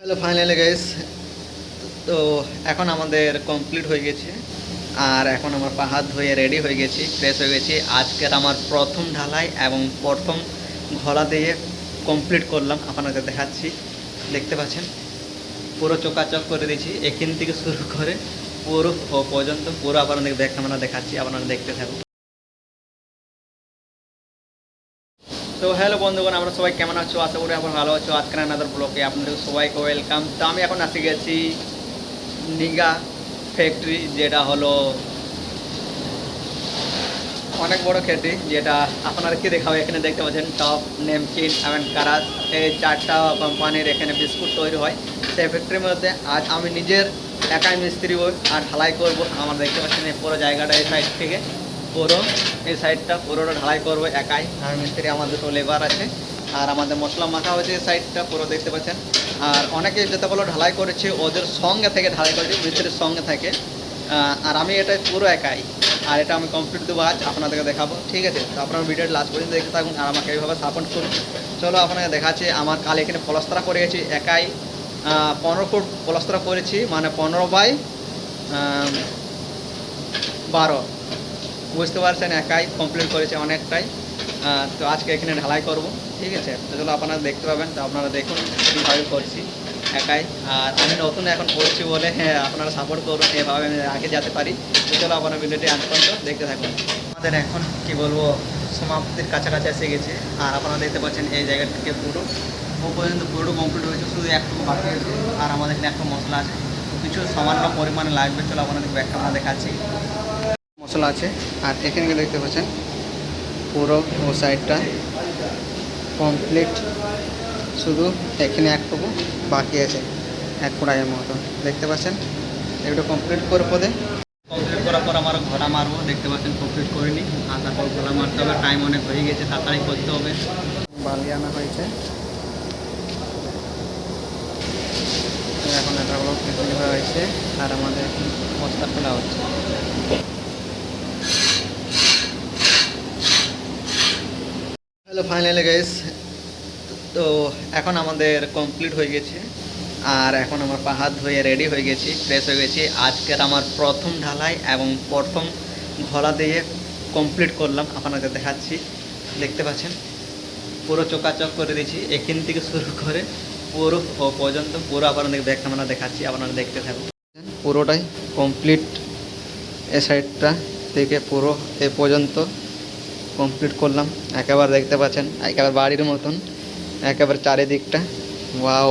Hello finally guys তো এখন আমাদের কমপ্লিট হয়ে গেছে। আর এখন আমার পা হাত ধুয়ে রেডি হয়ে গেছি ফ্রেশ হয়ে গেছি। আজকের আমার প্রথম ঢালাই এবং প্রথম ঘোড়া দিয়ে কমপ্লিট করলাম। আপনাদের দেখাচ্ছি। দেখতে পাচ্ছেন? পুরো চোকাচক করে দিয়েছি। এখান থেকে শুরু করে পুরো পর্যন্ত পুরো আপনাদের ব্যাক ক্যামেরা দেখাচ্ছি। আপনারা দেখতে থাকুন। তো হ্যালো বন্ধুগণ, আমরা সবাই কেমন আছো? আশা করি এখন ভালো আছো। আজকের আনাদার ব্লকে আপনাদের সবাইকে ওয়েলকাম তো আমি এখন আসে গেছি নিগা ফ্যাক্টরি যেটা হলো অনেক বড় ফ্যাক্টরি যেটা আপনাদেরকে দেখাবো? এখানে দেখতে পাচ্ছেন টপ নেমকিন এবং কারাস এই চারটা কোম্পানির এখানে বিস্কুট তৈরি হয় সেই ফ্যাক্টরির মধ্যে। আজ আমি নিজের একাই মিস্ত্রি আর ঢালাই করব। আমার দেখতে পাচ্ছেন এই পুরো জায়গাটা এই সাইড থেকে। পুরো, এই সাইডটা পুরোটা ঢালাই করব একাই। আর মিস্ত্রি আমাদের দুটো লেবার আছে। আর আমাদের মশলা মাখা হয়েছে এই সাইডটা, পুরো দেখতে পাচ্ছেন। আর অনেকে যতগুলো ঢালাই করেছে, ওদের সঙ্গে থেকে ঢালাই করেছে, মিস্ত্রির সঙ্গে থেকে। আর আমি এটা পুরো একাই। আর এটা আমি কমপ্লিট দেবো আজ, আপনাদেরকে দেখাবো। ঠিক আছে? তো আপনার ভিডিওটা লাস্ট পর্যন্ত দেখতে থাকুন, আর আমাকে এইভাবে সাপোর্ট করুন। চলো, আপনাকে দেখাচ্ছি, আমার কাল এখানে পলস্তরা করে গেছি, একাই। পনেরো ফুট পলস্তরা করেছি মানে পনেরো বাই বারো। বুঝতে পারছেন, একাই কমপ্লিট করেছে অনেকটাই। তো আজকে এখানে ঢালাই করব, ঠিক আছে? তো চলো আপনারা দেখতে পাবেন, তো আপনারা দেখুন কীভাবে করছি, একাই। আর আমি নতুন এখন করছি বলে হ্যাঁ আপনারা সাপোর্ট করুন, এভাবে আমি আগে যেতে পারি। চলো আপনার ভিডিওটি আজ পর্যন্ত দেখতে থাকুন। আমাদের এখন, কি বলব, সমাপ্তির কাছাকাছি এসে গেছে। আর আপনারা দেখতে পাচ্ছেন, এই জায়গা থেকে পুরো। ও পর্যন্ত পুরো কমপ্লিট হয়েছে, শুধু একটু বাকি আছে। আর আমাদের এখানে একটা মশলা আছে। কিছু সামান্য পরিমাণে লাগবে, চলো আপনাদের ব্যাগটা আমরা দেখাচ্ছি। মশলা আছে। আর এখানে গিয়ে দেখতে পাচ্ছেন পুরো ও সাইডটা কমপ্লিট শুধু এখানে একটুকু বাকি আছে এক কুড়াইয়ের মতো। দেখতে পাচ্ছেন? একটু কমপ্লিট করে পদে। কমপ্লিট করার পর আমার ঘোড়া মারবো। দেখতে পাচ্ছেন কমপ্লিট করিনি আর তারপর ঘোড়া মারতে হবে। টাইম অনেক হয়ে গেছে তাড়াতাড়ি করতে হবে। বালি আনা হয়েছে। এখন ফিটিং করা হয়েছে আর আমাদের মশলা খোলা হচ্ছে। হ্যালো ফাইনালি গাইস তো এখন আমাদের কমপ্লিট হয়ে গেছে। আর এখন আমার পা হাত ধুয়ে রেডি হয়ে গেছি ফ্রেশ হয়ে গেছি। আজকের আমার প্রথম ঢালাই এবং প্রথম ঘোড়া দিয়ে কমপ্লিট করলাম। আপনাদের দেখাচ্ছি, দেখতে পাচ্ছেন? পুরো চোকাচক করে দিয়েছি, এখান থেকে শুরু করে পুরো ও পর্যন্ত পুরো আপনাদের ব্যাক ক্যামেরা দেখাচ্ছি, আপনারা দেখতে থাকুন। পুরোটাই কমপ্লিট এ সাইডটা থেকে পুরো এ পর্যন্ত কমপ্লিট করলাম। একেবারে দেখতে পাচ্ছেন একেবারে বাড়ির মতন একেবারে চারিদিকটা। ওয়াও